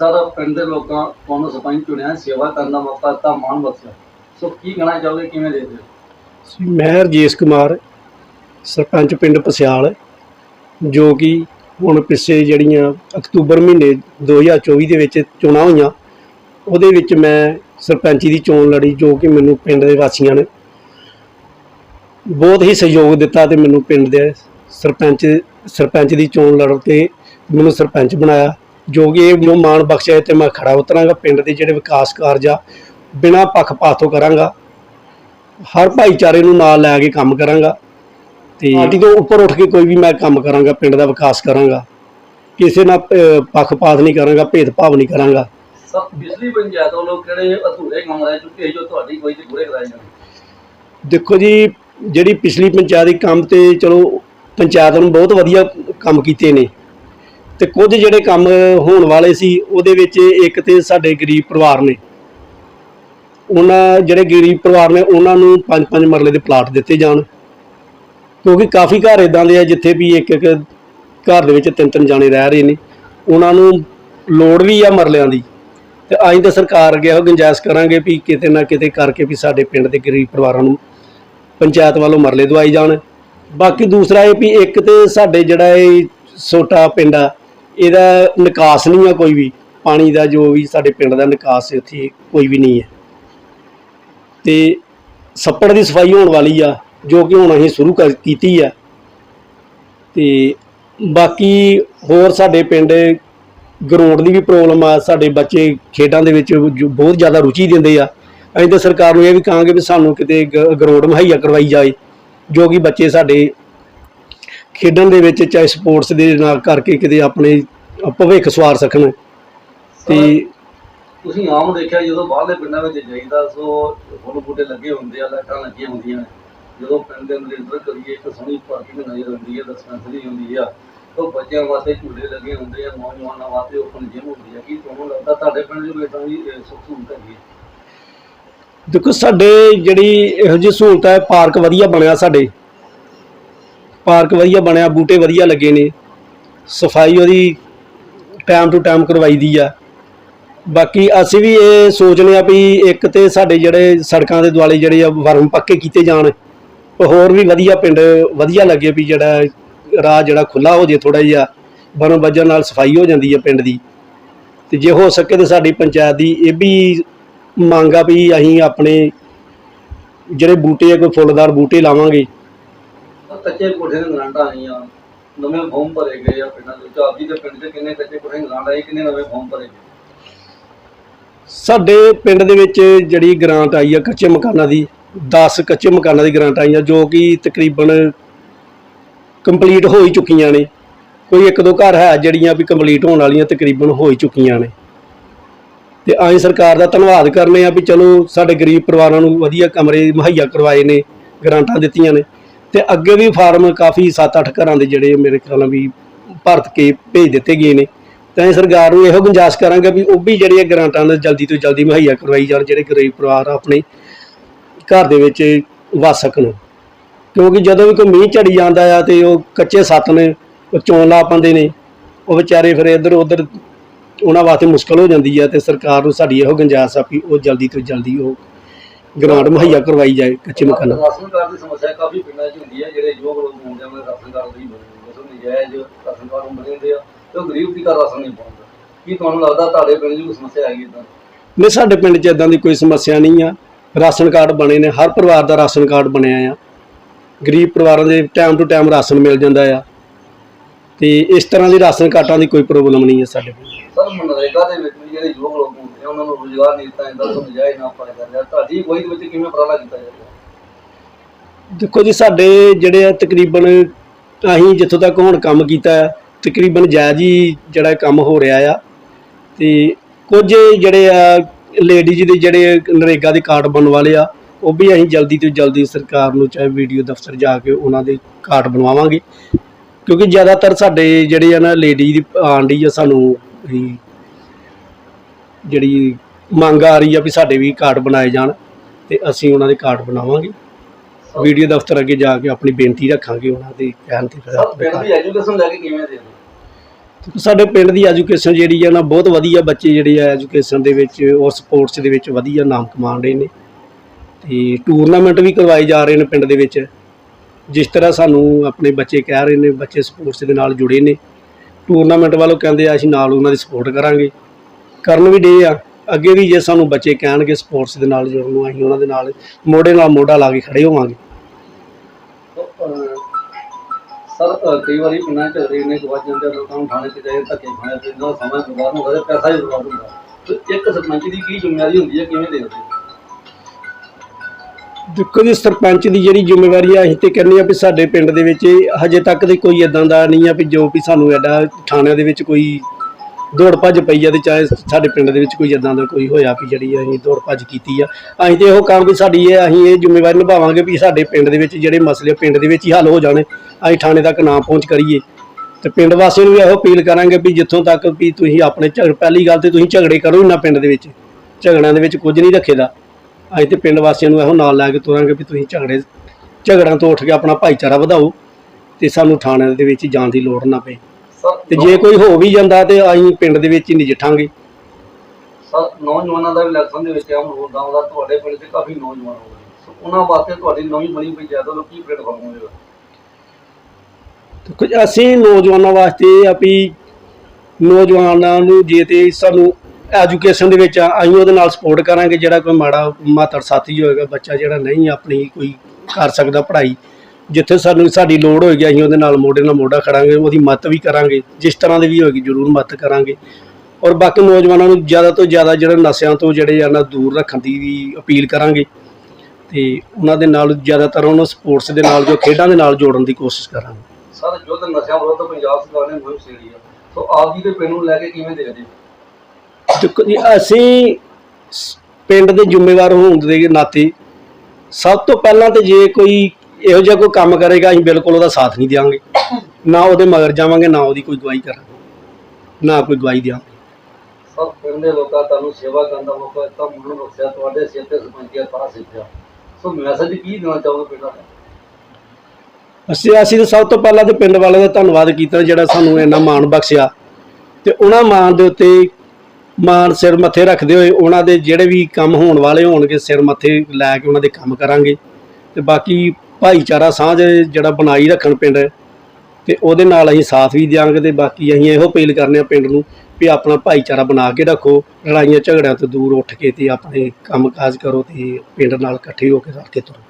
ਸਾਰਾ ਪਿੰਡ ਦੇ ਲੋਕਾਂ ਤੁਹਾਨੂੰ ਸਰਪੰਚ ਚੁਣਿਆ, ਸੇਵਾ ਕਰਨ ਦਾ ਮੌਕਾ ਦਿੱਤਾ, ਮਾਣ ਬਖਸ਼ਿਆ। ਸੋ ਕੀ ਕਹਿਣਾ ਚਾਹੋਗੇ, ਕਿਵੇਂ ਦੇਖਦੇ ਹੋ? ਮੈਂ ਰਜੇਸ਼ ਕੁਮਾਰ, ਸਰਪੰਚ ਪਿੰਡ ਪਸਿਆਲ, ਜੋ ਕਿ ਹੁਣ ਪਿੱਛੇ ਜਿਹੜੀਆਂ ਅਕਤੂਬਰ ਮਹੀਨੇ 2024 ਦੇ ਵਿੱਚ ਚੋਣਾਂ ਹੋਈਆਂ, ਉਹਦੇ ਵਿੱਚ ਮੈਂ ਸਰਪੰਚੀ ਦੀ ਚੋਣ ਲੜੀ, ਜੋ ਕਿ ਮੈਨੂੰ ਪਿੰਡ ਦੇ ਵਾਸੀਆਂ ਨੇ ਬਹੁਤ ਹੀ ਸਹਿਯੋਗ ਦਿੱਤਾ ਤੇ ਮੈਨੂੰ ਪਿੰਡ ਦੇ ਸਰਪੰਚ ਸਰਪੰਚ ਦੀ ਚੋਣ ਲੜ ਕੇ ਮੈਨੂੰ ਸਰਪੰਚ ਬਣਾਇਆ। ਜੋ ਕਿ ਇਹ ਮੈਨੂੰ ਮਾਣ ਬਖਸ਼ਿਆ ਤੇ ਮੈਂ ਖੜਾ ਉਤਰਾਂਗਾ ਪਿੰਡ ਦੇ ਜਿਹੜੇ ਵਿਕਾਸ ਕਾਰਜ ਆ ਬਿਨਾਂ ਪੱਖਪਾਤ ਤੋਂ ਕਰਾਂਗਾ। ਹਰ ਭਾਈਚਾਰੇ ਨੂੰ ਨਾਲ ਲੈ ਕੇ ਕੰਮ ਕਰਾਂਗਾ ਤੇ ਪਾਰਟੀ ਤੋਂ ਉੱਪਰ ਉੱਠ ਕੇ ਕੋਈ ਵੀ ਮੈਂ ਕੰਮ ਕਰਾਂਗਾ ਪਿੰਡ ਦਾ ਵਿਕਾਸ ਕਰਾਂਗਾ ਕਿਸੇ ਨਾਲ ਅਹ, ਪੱਖਪਾਤ ਨਹੀਂ ਕਰਾਂਗਾ ਭੇਦਭਾਵ ਨਹੀਂ ਕਰਾਂਗਾ। ਸਭ ਪਿਛਲੀ ਪੰਚਾਇਤ ਵੱਲੋਂ ਕਿਹੜੇ ਅਧੂਰੇ ਕੰਮ ਰਹਿ ਚੁੱਕੇ ਸੀ ਜੋ ਤੁਹਾਡੀ ਕੋਈ ਤੇ ਪੂਰੇ ਕਰਾਏ ਜਾਣ ਦੇਖੋ ਜੀ ਜਿਹੜੀ ਪਿਛਲੀ ਪੰਚਾਇਤ ਦੇ ਕੰਮ ਤੇ ਚਲੋ ਪੰਚਾਇਤ ਨੂੰ ਬਹੁਤ ਵਧੀਆ ਕੰਮ ਕੀਤੇ ਨੇ। ਤੇ ਕੁਝ ਜਿਹੜੇ ਕੰਮ ਹੋਣ ਵਾਲੇ ਸੀ, ਉਹਦੇ ਵਿੱਚ ਇੱਕ ਤੇ ਸਾਡੇ ਗਰੀਬ ਪਰਿਵਾਰ ਨੇ। ਉਹਨਾਂ ਜਿਹੜੇ ਗਰੀਬ ਪਰਿਵਾਰ ਨੇ, ਉਹਨਾਂ ਨੂੰ ਪੰਜ ਪੰਜ ਮਰਲੇ ਦੇ ਪਲਾਟ ਦਿੱਤੇ ਜਾਣ। ਕਿਉਂਕਿ ਕਾਫੀ ਘਰ ਇਦਾਂ ਦੇ ਆ ਜਿੱਥੇ ਵੀ ਇੱਕ ਇੱਕ ਘਰ ਦੇ ਵਿੱਚ ਤਿੰਨ ਤਿੰਨ ਜਾਣੇ ਰਹਿ ਰਹੇ ਨੇ। ਉਹਨਾਂ ਨੂੰ ਲੋੜ ਵੀ ਆ ਮਰਲਿਆਂ ਦੀ। ਤੇ ਅਸੀਂ ਤਾਂ ਸਰਕਾਰ ਅੱਗੇ ਇਹੋ ਗੁੰਜਾਇਸ਼ ਕਰਾਂਗੇ ਵੀ ਕਿਤੇ ਨਾ ਕਿਤੇ ਕਰਕੇ ਵੀ ਸਾਡੇ ਪਿੰਡ ਦੇ ਗਰੀਬ ਪਰਿਵਾਰਾਂ ਨੂੰ ਪੰਚਾਇਤ ਵੱਲੋਂ ਮਰਲੇ ਦਵਾਈ ਜਾਣ। ਬਾਕੀ ਦੂਸਰਾ ਇਹ ਵੀ ਇੱਕ ਤੇ ਸਾਡੇ ਜਿਹੜਾ ਇਹ ਛੋਟਾ ਪਿੰਡ ਆ ਇਹਦਾ ਨਿਕਾਸ ਨਹੀਂ ਆ ਕੋਈ ਵੀ। ਪਾਣੀ ਦਾ ਜੋ ਵੀ ਸਾਡੇ ਪਿੰਡ ਦਾ ਨਿਕਾਸ ਇੱਥੇ ਕੋਈ ਵੀ ਨਹੀਂ ਹੈ। ਤੇ ਸੱਪੜ ਦੀ ਸਫ਼ਾਈ ਹੋਣ ਵਾਲੀ ਆ, ਜੋ ਕਿ ਹੁਣ ਅਸੀਂ ਸ਼ੁਰੂ ਕਰ, ਕੀਤੀ ਆ। ਤੇ ਬਾਕੀ ਹੋਰ ਸਾਡੇ ਪਿੰਡ ਗਰਾਊਂਡ ਦੀ ਵੀ ਪ੍ਰੋਬਲਮ ਆ, ਸਾਡੇ ਬੱਚੇ ਖੇਡਾਂ ਦੇ ਵਿੱਚ ਜੋ ਬਹੁਤ ਜ਼ਿਆਦਾ ਰੁਚੀ ਦਿੰਦੇ ਆ। ਅਸੀਂ ਤਾਂ ਸਰਕਾਰ ਨੂੰ ਇਹ ਵੀ ਕਹਾਂਗੇ ਵੀ ਸਾਨੂੰ ਕਿਤੇ ਗਰਾਊਂਡ ਮੁਹੱਈਆ ਕਰਵਾਈ ਜਾਏ, ਜੋ ਕਿ ਬੱਚੇ ਸਾਡੇ ਖੇਡਣ ਦੇ ਵਿੱਚ ਚਾਹੇ ਸਪੋਰਟਸ ਦੇ ਨਾਲ ਕਰਕੇ ਕਿਤੇ ਆਪਣੇ ਭਵਿੱਖ ਸਵਾਰ ਸਕਣ। ਤੇ ਤੁਸੀਂ ਆਮ ਦੇਖਿਆ ਜਦੋਂ ਬਾਹਰਲੇ ਪਿੰਡਾਂ ਵਿੱਚ ਜਾਈਦਾ ਸੋ ਫੁੱਲ ਬੂਟੇ ਲੱਗੇ ਹੁੰਦੇ ਆ ਲਾਈਟਾਂ ਲੱਗੀਆਂ ਹੁੰਦੀਆਂ ਨੇ। ਜਦੋਂ ਪਿੰਡ ਦੇ ਅੰਦਰ ਇੰਟਰ ਕਰੀਏ ਇੱਕ ਸੋਹਣੀ ਪਾਰਕਿੰਗ ਨਜ਼ਰ ਆਉਂਦੀ ਹੈ ਡਿਸਪੈਂਸਰੀ ਹੁੰਦੀ ਆ ਉਹ ਬੱਚਿਆਂ ਵਾਸਤੇ ਝੂਲੇ ਲੱਗੇ ਹੁੰਦੇ ਆ ਨੌਜਵਾਨਾਂ ਵਾਸਤੇ ਓਪਨ ਜਿਮ ਹੁੰਦੀ ਆ। ਕੀ ਤੁਹਾਨੂੰ ਲੱਗਦਾ ਤੁਹਾਡੇ ਪਿੰਡ ਵੀ ਦੀ ਅਹ, ਸੁੱਖ ਸਹੂਲਤ ਹੈਗੀ ਹੈ? ਦੇਖੋ ਸਾਡੇ ਜਿਹੜੀ ਇਹੋ ਜਿਹੀ ਸਹੂਲਤ ਹੈ ਪਾਰਕ ਵਧੀਆ ਬਣਿਆ ਸਾਡੇ। ਪਾਰਕ ਵਧੀਆ ਬਣਿਆ, ਬੂਟੇ ਵਧੀਆ ਲੱਗੇ ਨੇ। ਸਫ਼ਾਈ ਉਹਦੀ ਟਾਈਮ ਟੂ ਟਾਈਮ ਕਰਵਾਈ ਦੀ ਆ। ਬਾਕੀ ਅਸੀਂ ਵੀ ਇਹ ਸੋਚਨੇ ਆ ਵੀ ਇੱਕ ਤੇ ਸਾਡੇ ਜਿਹੜੇ ਸੜਕਾਂ ਦੇ ਦੁਆਲੇ ਜਿਹੜੇ ਆ ਵਰਮ ਪੱਕੇ ਕੀਤੇ ਜਾਣ ਹੋਰ ਵੀ ਵਧੀਆ ਪਿੰਡ ਵਧੀਆ ਲੱਗੇ ਵੀ ਜਿਹੜਾ ਰਾਹ ਜਿਹੜਾ ਖੁੱਲਾ ਹੋ ਜੇ ਥੋੜਾ ਜਿਹਾ, ਵਰਮ ਵੱਜਣ ਨਾਲ ਸਫ਼ਾਈ ਹੋ ਜਾਂਦੀ ਹੈ ਪਿੰਡ ਦੀ। ਤੇ ਜੇ ਹੋ ਸਕੇ ਤਾਂ ਸਾਡੀ ਪੰਚਾਇਤ ਦੀ ਇਹ ਵੀ ਮੰਗ ਆ ਵੀ ਅਸੀਂ ਆਪਣੇ ਜਿਹੜੇ ਬੂਟੇ ਆ, ਕੋਈ ਫੁੱਲਦਾਰ ਬੂਟੇ ਲਾਵਾਂਗੇ। ਕੱਚੇ ਕੋਠੇ ਦੇ ਗਰਾਂਟਾਂ ਆਈਆਂ। ਨਵੇਂ ਫਾਰਮ ਭਰੇ ਗਏ ਆ ਪਿੰਡਾਂ ਦੇ ਵਿੱਚ। ਆਪ ਜੀ ਦੇ ਪਿੰਡ 'ਚ ਕਿੰਨੇ ਕੱਚੇ ਕੋਠੇ ਦੇ ਆਏ ਕਿੰਨੇ ਨਵੇਂ ਫਾਰਮ ਭਰੇ ਗਏ? ਸਾਡੇ ਪਿੰਡ ਦੇ ਵਿੱਚ ਜਿਹੜੀ ਗ੍ਰਾਂਟ ਆਈ ਆ ਕੱਚੇ ਮਕਾਨਾਂ ਦੀ 10 ਕੱਚੇ ਮਕਾਨਾਂ ਦੀ ਗ੍ਰਾਂਟ ਆਈ ਆ ਜੋ ਕਿ ਤਕਰੀਬਨ ਕੰਪਲੀਟ ਹੋ ਹੀ ਚੁੱਕੀਆਂ ਨੇ। ਕੋਈ ਇੱਕ ਦੋ ਘਰ ਹੈ ਜਿਹੜੀਆਂ ਵੀ ਕੰਪਲੀਟ ਹੋਣ ਵਾਲੀਆਂ ਤਕਰੀਬਨ ਹੋ ਹੀ ਚੁੱਕੀਆਂ ਨੇ। ਤੇ ਅਸੀਂ ਸਰਕਾਰ ਦਾ ਧੰਨਵਾਦ ਕਰਨੇ ਆ ਵੀ ਚਲੋ ਸਾਡੇ ਗਰੀਬ ਪਰਿਵਾਰਾਂ ਨੂੰ ਵਧੀਆ ਕਮਰੇ ਮੁਹੱਈਆ ਕਰਵਾਏ ਨੇ, ਗ੍ਰਾਂਟਾਂ ਦਿੱਤੀਆਂ ਨੇ। ਤੇ ਅੱਗੇ ਵੀ ਫਾਰਮ ਕਾਫੀ 7-8 ਘਰਾਂ ਦੇ ਜਿਹੜੇ ਮੇਰੇ ਖਿਆਲ ਨਾਲ ਵੀ ਭਰਤ ਕੇ ਭੇਜ ਦਿੱਤੇ ਗਏ ਨੇ। ਤਾਂ ਅਸੀਂ ਸਰਕਾਰ ਨੂੰ ਇਹੋ ਗੁੰਜਾਇਸ਼ ਕਰਾਂਗੇ ਵੀ ਉਹ ਵੀ ਜਿਹੜੀਆਂ ਗ੍ਰਾਂਟਾਂ ਨੇ ਜਲਦੀ ਤੋਂ ਜਲਦੀ ਮੁਹੱਈਆ ਕਰਵਾਈ ਜਾਣ, ਜਿਹੜੇ ਗਰੀਬ ਪਰਿਵਾਰ ਆਪਣੇ ਘਰ ਦੇ ਵਿੱਚ ਵਸ ਸਕਣ। ਕਿਉਂਕਿ ਜਦੋਂ ਵੀ ਕੋਈ ਮੀਂਹ ਝੜੀ ਜਾਂਦਾ ਆ ਤੇ ਉਹ ਕੱਚੇ ਸੱਤ ਨੇ, ਉਹ ਚੋਣ ਲਾ ਪਾਉਂਦੇ ਨੇ, ਉਹ ਵਿਚਾਰੇ ਫਿਰ ਇੱਧਰ ਉੱਧਰ ਉਹਨਾਂ ਵਾਸਤੇ ਮੁਸ਼ਕਲ ਹੋ ਜਾਂਦੀ ਹੈ ਤੇ ਸਰਕਾਰ ਨੂੰ ਸਾਡੀ ਇਹੋ ਗੁੰਜਾਇਸ਼ ਆ ਵੀ ਉਹ ਜਲਦੀ ਤੋਂ ਜਲਦੀ ਉਹ ਗ੍ਰਾਂਟ ਮੁਹੱਈਆ ਕਰਵਾਈ ਜਾਏ ਕੱਚੇ ਮਕਾਨਾਂ ਦੀ ਸਮੱਸਿਆ ਕਾਫੀ ਪਿੰਡਾਂ 'ਚ ਹੁੰਦੀ ਹੈ ਜਿਹੜੇ ਯੋਗ ਲੋਕ ਹੁੰਦੇ ਆ ਉਹਨਾਂ ਦੇ ਰਾਸ਼ਨ ਕਾਰਡ ਨਹੀਂ ਬਣਦੇ ਬਸ ਨਜਾਇਜ਼ ਰਾਸ਼ਨ ਕਾਰਡ ਬਣੇ ਹੁੰਦੇ ਆ ਤੇ ਉਹ ਗਰੀਬ ਦੀ ਘਰ ਰਾਸ਼ਨ ਨਹੀਂ ਪਾਉਂਦਾ। ਕੀ ਤੁਹਾਨੂੰ ਲੱਗਦਾ ਤੁਹਾਡੇ ਪਿੰਡ 'ਚ ਕੋਈ ਸਮੱਸਿਆ ਹੈਗੀ ਇਦਾਂ ਨਹੀਂ ਸਾਡੇ ਪਿੰਡ 'ਚ ਇਦਾਂ ਦੀ ਕੋਈ ਸਮੱਸਿਆ ਨਹੀਂ ਆ। ਰਾਸ਼ਨ ਕਾਰਡ ਬਣੇ ਨੇ ਹਰ ਪਰਿਵਾਰ ਦਾ ਰਾਸ਼ਨ ਕਾਰਡ ਬਣਿਆ ਆ। ਗਰੀਬ ਪਰਿਵਾਰਾਂ ਦੇ ਟਾਈਮ ਟੂ ਟਾਈਮ ਰਾਸ਼ਨ ਮਿਲ ਜਾਂਦਾ ਆ। ਤੇ ਇਸ ਤਰ੍ਹਾਂ ਦੀ ਰਾਸ਼ਨ ਕਾਰਡਾਂ ਦੀ ਕੋਈ ਪ੍ਰੋਬਲਮ ਨਹੀਂ ਹੈ ਸਾਡੇ ਪਿੰਡ ਸਰ ਮਨਰੇਗਾ ਦੇ ਵਿੱਚ ਵੀ ਜਿਹੜੇ ਯੋਗ ਲੋਕ ਹੁੰਦੇ ਆ ਉਹਨਾਂ ਨੂੰ ਰੋਜ਼ਗਾਰ ਨਹੀਂ ਦਿੱਤਾ ਜਾਂਦਾ ਸੋ ਨਜਾਇਜ਼ ਨਾ ਪਾਇਆ ਜਾਂਦਾ ਤੁਹਾਡੀ ਕੋਈ ਦੇ ਵਿੱਚ ਕਿਵੇਂ ਉਪਰਾਲਾ ਕੀਤਾ ਜਾਂਦਾ ਦੇਖੋ ਜੀ ਸਾਡੇ ਜਿਹੜੇ ਆ ਤਕਰੀਬਨ ਅਸੀਂ ਜਿੱਥੋਂ ਤੱਕ ਹੁਣ ਕੰਮ ਕੀਤਾ ਹੈ ਤਕਰੀਬਨ ਜਾਇਜ਼ ਹੀ ਜਿਹੜਾ ਕੰਮ ਹੋ ਰਿਹਾ ਆ। ਤੇ ਕੁਝ ਜਿਹੜੇ ਆ ਲੇਡੀਜ਼ ਦੇ ਜਿਹੜੇ ਨਰੇਗਾ ਦੇ ਕਾਰਡ ਬਣਨ ਵਾਲੇ ਆ ਉਹ ਵੀ ਅਸੀਂ ਜਲਦੀ ਤੋਂ ਜਲਦੀ ਸਰਕਾਰ ਨੂੰ ਚਾਹੇ ਵੀਡੀਓ ਦਫ਼ਤਰ ਜਾ ਕੇ ਉਹਨਾਂ ਦੇ ਕਾਰਡ ਬਣਵਾਵਾਂਗੇ। ਕਿਉਂਕਿ ਜ਼ਿਆਦਾਤਰ ਸਾਡੇ ਜਿਹੜੇ ਆ ਨਾ ਲੇਡੀ ਦੀ ਡਈ ਆ ਸਾਨੂੰ ਜਿਹੜੀ ਮੰਗ ਆ ਰਹੀ ਆ ਵੀ ਸਾਡੇ ਵੀ ਕਾਰਡ ਬਣਾਏ ਜਾਣ ਤੇ ਅਸੀਂ ਉਹਨਾਂ ਦੇ ਕਾਰਡ ਬਣਾਵਾਂਗੇ। ਵੀਡੀਓ ਦਫ਼ਤਰ ਅੱਗੇ ਜਾ ਕੇ ਆਪਣੀ ਬੇਨਤੀ ਰੱਖਾਂਗੇ ਉਹਨਾਂ ਦੇ ਕਹਿਣ ਤੇ ਫਿਰ ਸਰ ਆਪਣੇ ਪਿੰਡ ਦੀ ਐਜੂਕੇਸ਼ਨ ਲੈ ਕੇ ਕਿਵੇਂ ਦੇ ਸਾਡੇ ਪਿੰਡ ਦੀ ਐਜੂਕੇਸ਼ਨ ਜਿਹੜੀ ਹੈ ਨਾ ਬਹੁਤ ਵਧੀਆ ਬੱਚੇ ਜਿਹੜੇ ਆ ਐਜੂਕੇਸ਼ਨ ਦੇ ਵਿੱਚ ਔਰ ਸਪੋਰਟਸ ਦੇ ਵਿੱਚ ਵਧੀਆ ਨਾਮ ਕਮਾ ਰਹੇ ਨੇ। ਤੇ ਟੂਰਨਾਮੈਂਟ ਵੀ ਕਰਵਾਏ ਜਾ ਰਹੇ ਨੇ ਪਿੰਡ ਦੇ ਵਿੱਚ। ਜਿਸ ਤਰ੍ਹਾਂ ਸਾਨੂੰ ਆਪਣੇ ਬੱਚੇ ਕਹਿ ਰਹੇ ਨੇ, ਬੱਚੇ ਸਪੋਰਟਸ ਦੇ ਨਾਲ ਜੁੜੇ ਨੇ। ਟੂਰਨਾਮੈਂਟ ਵੱਲੋਂ ਕਹਿੰਦੇ ਆ, ਅਸੀਂ ਨਾਲ ਉਹਨਾਂ ਦੀ ਸਪੋਰਟ ਕਰਾਂਗੇ। ਕਰਨ ਵੀ ਡੇ ਆ। ਅੱਗੇ ਵੀ ਜੇ ਸਾਨੂੰ ਬੱਚੇ ਕਹਿਣਗੇ ਸਪੋਰਟਸ ਦੇ ਨਾਲ ਜੁੜਨ ਨੂੰ, ਅਸੀਂ ਉਹਨਾਂ ਦੇ ਨਾਲ, ਮੋਢੇ ਨਾਲ ਮੋਢਾ ਲਾ ਕੇ ਖੜੇ ਹੋਵਾਂਗੇ। ਸਰ ਕਈ ਵਾਰੀ ਪਿੰਡਾਂ ਚ ਝਗੜੇ ਨੇ ਜਾਂਦੇ ਲੋਕਾਂ ਨੂੰ ਥਾਣੇ ਤੇ ਜਾਏ, ਧੱਕੇ ਖਾਣੇ ਪੈਂਦਾ ਸਮਾਂ ਬਰਬਾਦ ਹੁੰਦਾ ਤੇ ਪੈਸਾ ਵੀ ਬਰਬਾਦ ਹੁੰਦਾ। ਤੇ ਇੱਕ ਸਰਪੰਚ ਦੀ ਕੀ ਜ਼ਿੰਮੇਵਾਰੀ ਹੁੰਦੀ ਹੈ, ਕਿਵੇਂ ਦੇਖਦੇ ਦੇਖੋ ਜੀ, ਸਰਪੰਚ ਦੀ ਜਿਹੜੀ ਜ਼ਿੰਮੇਵਾਰੀ ਆ, ਅਸੀਂ ਤੇ ਕਹਿੰਦੇ ਆ ਵੀ ਸਾਡੇ ਪਿੰਡ ਦੇ ਵਿੱਚ ਹਜੇ ਤੱਕ ਤੇ ਕੋਈ ਇਦਾਂ ਦਾ ਨਹੀਂ ਆ ਵੀ ਜੋ ਵੀ ਸਾਨੂੰ ਐਡਾ ਥਾਣਿਆਂ ਦੇ ਵਿੱਚ ਕੋਈ ਦੌੜ ਭੱਜ ਪਈ ਆ ਤੇ ਚਾਹੇ ਸਾਡੇ ਪਿੰਡ ਦੇ ਵਿੱਚ ਕੋਈ ਇਦਾਂ ਦਾ ਕੋਈ ਹੋਇਆ ਵੀ ਜਿਹੜੀ ਅਸੀਂ ਦੌੜ ਭੱਜ ਕੀਤੀ ਆ। ਅਸੀਂ ਤੇ ਇਹੋ ਕੰਮ ਵੀ ਸਾਡੀ ਇਹ ਅਸੀਂ ਇਹ ਜ਼ਿੰਮੇਵਾਰੀ ਨਿਭਾਵਾਂਗੇ ਵੀ ਸਾਡੇ ਪਿੰਡ ਦੇ ਵਿੱਚ ਜਿਹੜੇ ਮਸਲੇ ਪਿੰਡ ਦੇ ਵਿੱਚ ਹੀ ਹੱਲ ਹੋ ਜਾਣੇ, ਅਸੀਂ ਥਾਣੇ ਤੱਕ ਨਾ ਪਹੁੰਚ ਕਰੀਏ। ਤੇ ਪਿੰਡ ਵਾਸੀਆਂ ਨੂੰ ਵੀ ਇਹੋ ਅਪੀਲ ਕਰਾਂਗੇ ਵੀ ਜਿੱਥੋਂ ਤੱਕ ਵੀ ਤੁਸੀਂ ਆਪਣੇ ਝਗੜ, ਪਹਿਲੀ ਗੱਲ ਤੇ ਤੁਸੀਂ ਝਗੜੇ ਕਰੋ ਹੀ ਨਾ ਪਿੰਡ ਦੇ ਵਿੱਚ, ਝਗੜਿਆਂ ਦੇ ਵਿੱਚ ਕੁਝ ਨਹੀਂ ਰੱਖੇਦਾ। ਅਸੀਂ ਤੇ ਪਿੰਡ ਵਾਸੀਆਂ ਨੂੰ ਇਹੋ ਨਾਲ ਲੈ ਕੇ ਤੁਰਾਂਗੇ ਵੀ ਤੁਸੀਂ ਝਗੜੇ ਝਗੜਾਂ ਤੋਂ ਉੱਠ ਕੇ ਆਪਣਾ ਭਾਈਚਾਰਾ ਵਧਾਓ ਤੇ ਸਾਨੂੰ ਥਾਣਿਆਂ ਦੇ ਵਿੱਚ ਜਾਣ ਦੀ ਲੋੜ ਨਾ ਪਏ ਤੇ ਜੇ ਕੋਈ ਹੋ ਵੀ ਜਾਂਦਾ ਤੇ ਅਸੀਂ ਪਿੰਡ ਦੇ ਵਿੱਚ ਹੀ ਨਜਿੱਠਾਂਗੇ। ਸਰ ਨੌਜਵਾਨਾਂ ਦਾ ਇਲੈਕਸ਼ਨ ਦੇ ਵਿੱਚ ਆਮ ਹੁੰਦਾ ਹੁੰਦਾ ਤੁਹਾਡੇ ਪਿੰਡ 'ਚ ਕਾਫੀ ਨੌਜਵਾਨ ਹੋ ਗਏ। ਸੋ ਉਹਨਾਂ ਵਾਸਤੇ ਤੁਹਾਡੀ ਨਵੀਂ ਬਣੀ ਪੰਚਾਇਤ ਵੱਲੋਂ ਕੀ ਪਲੇਟਫਾਰਮ ਹੋਵੇਗਾ ਤੇ ਕੁਝ ਅਸੀਂ ਨੌਜਵਾਨਾਂ ਵਾਸਤੇ ਨੌਜਵਾਨਾਂ ਨੂੰ ਜੇ ਤੇ ਸਾਨੂੰ ਐਜੂਕੇਸ਼ਨ ਦੇ ਵਿੱਚ ਆ, ਅਸੀਂ ਉਹਦੇ ਨਾਲ ਸਪੋਰਟ ਕਰਾਂਗੇ ਜਿਹੜਾ ਕੋਈ ਮਾੜਾ ਮਾਤੜ ਸਾਥੀ ਹੋਏਗਾ ਬੱਚਾ ਜਿਹੜਾ ਨਹੀਂ ਆਪਣੀ ਕੋਈ ਕਰ ਸਕਦਾ ਪੜ੍ਹਾਈ ਜਿੱਥੇ ਸਾਨੂੰ ਸਾਡੀ ਲੋੜ ਹੋਏਗੀ ਅਸੀਂ ਉਹਦੇ ਨਾਲ ਮੋਢੇ ਨਾਲ ਮੋਢਾ ਖੜਾਂਗੇ ਉਹਦੀ ਮਦਦ ਵੀ ਕਰਾਂਗੇ ਜਿਸ ਤਰ੍ਹਾਂ ਦੀ ਵੀ ਹੋਏਗੀ ਜ਼ਰੂਰ ਮਦਦ ਕਰਾਂਗੇ। ਔਰ ਬਾਕੀ ਨੌਜਵਾਨਾਂ ਨੂੰ ਜ਼ਿਆਦਾ ਤੋਂ ਜ਼ਿਆਦਾ ਜਿਹੜੇ ਨਸ਼ਿਆਂ ਤੋਂ ਜਿਹੜੇ ਆ ਨਾ ਦੂਰ ਰੱਖਣ ਦੀ ਵੀ ਅਪੀਲ ਕਰਾਂਗੇ। ਤੇ ਉਹਨਾਂ ਦੇ ਨਾਲ ਜ਼ਿਆਦਾਤਰ ਉਹਨਾਂ ਸਪੋਰਟਸ ਦੇ ਨਾਲ ਜੋ ਖੇਡਾਂ ਦੇ ਨਾਲ ਜੋੜਨ ਦੀ ਕੋਸ਼ਿਸ਼ ਕਰਾਂਗੇ। ਸਰ ਯੁੱਧ ਨਸ਼ਿਆਂ ਵਿਰੁੱਧ ਪੰਜਾਬ ਸਰਕਾਰ ਨੇ ਮੁਹਿੰਮ ਛੇੜੀ ਆ। ਸੋ ਆਪ ਜੀ ਦੇ ਪਿੰਡ ਨੂੰ ਲੈ ਕੇ ਕਿਵੇਂ ਦੇਖਦੇ ਦੇਖੋ ਜੀ ਅਸੀਂ ਪਿੰਡ ਦੇ ਜ਼ਿੰਮੇਵਾਰ ਹੋਣ ਦੇ ਨਾਤੇ ਸਭ ਤੋਂ ਪਹਿਲਾਂ ਤੇ ਜੇ ਕੋਈ ਇਹੋ ਜਿਹਾ ਕੋਈ ਕੰਮ ਕਰੇਗਾ ਅਸੀਂ ਬਿਲਕੁਲ ਉਹਦਾ ਸਾਥ ਨਹੀਂ ਦਿਆਂਗੇ। ਨਾ ਉਹਦੇ ਮਗਰ ਜਾਵਾਂਗੇ ਨਾ ਉਹਦੀ ਕੋਈ ਗਵਾਹੀ ਕਰਾਂਗੇ। ਨਾ ਕੋਈ ਗਵਾਹੀ ਦਿਆਂਗੇ। ਸਰ ਪਿੰਡ ਦੇ ਲੋਕਾਂ ਤੁਹਾਨੂੰ ਸੇਵਾ ਕਰਨ ਦਾ ਮੌਕਾ ਦਿੱਤਾ ਮੁੰਡੇ ਨੂੰ ਬਖਸ਼ਿਆ ਤੁਹਾਡੇ ਸਿਰ ਤੇ ਸਰਪੰਚੀਆ ਪਾ ਸਿੱਖਿਆ ਸੋ ਮੈਸੇਜ ਕੀ ਦੇਣਾ ਚਾਹੋਗੇ ਪਿੰਡਾਂ ਨੂੰ? ਅਸੀਂ ਅਸੀਂ ਤਾਂ ਸਭ ਤੋਂ ਪਹਿਲਾਂ ਤੇ ਪਿੰਡ ਵਾਲਿਆਂ ਦਾ ਧੰਨਵਾਦ ਕੀਤਾ ਜਿਹੜਾ ਸਾਨੂੰ ਇੰਨਾ ਮਾਣ ਬਖਸ਼ਿਆ। ਤੇ ਉਹਨਾਂ ਮਾਣ ਦੇ ਉੱਤੇ ਮਾਣ ਸਿਰ ਮੱਥੇ ਰੱਖਦੇ ਹੋਏ ਉਹਨਾਂ ਦੇ ਜਿਹੜੇ ਵੀ ਕੰਮ ਹੋਣ ਵਾਲੇ ਹੋਣਗੇ ਸਿਰ ਮੱਥੇ ਲੈ ਕੇ ਉਹਨਾਂ ਦੇ ਕੰਮ ਕਰਾਂਗੇ। ਤੇ ਬਾਕੀ ਭਾਈਚਾਰਾ ਸਾਂਝ ਜਿਹੜਾ ਬਣਾਈ ਰੱਖਣ ਪਿੰਡ, ਤੇ ਉਹਦੇ ਨਾਲ ਅਸੀਂ ਸਾਥ ਵੀ ਦਿਆਂਗੇ ਤੇ ਬਾਕੀ ਅਸੀਂ ਇਹੋ ਅਪੀਲ ਕਰਨੇ ਆ ਪਿੰਡ ਨੂੰ ਵੀ ਆਪਣਾ ਭਾਈਚਾਰਾ ਬਣਾ ਕੇ ਰੱਖੋ, ਲੜਾਈਆਂ ਝਗੜਿਆਂ ਤੋਂ ਦੂਰ ਉੱਠ ਕੇ ਤੇ ਆਪਣੇ ਕੰਮ ਕਾਜ ਕਰੋ ਤੇ ਪਿੰਡ ਨਾਲ ਇਕੱਠੇ ਹੋ ਕੇ ਰਲ ਕੇ ਤੁਰੋ।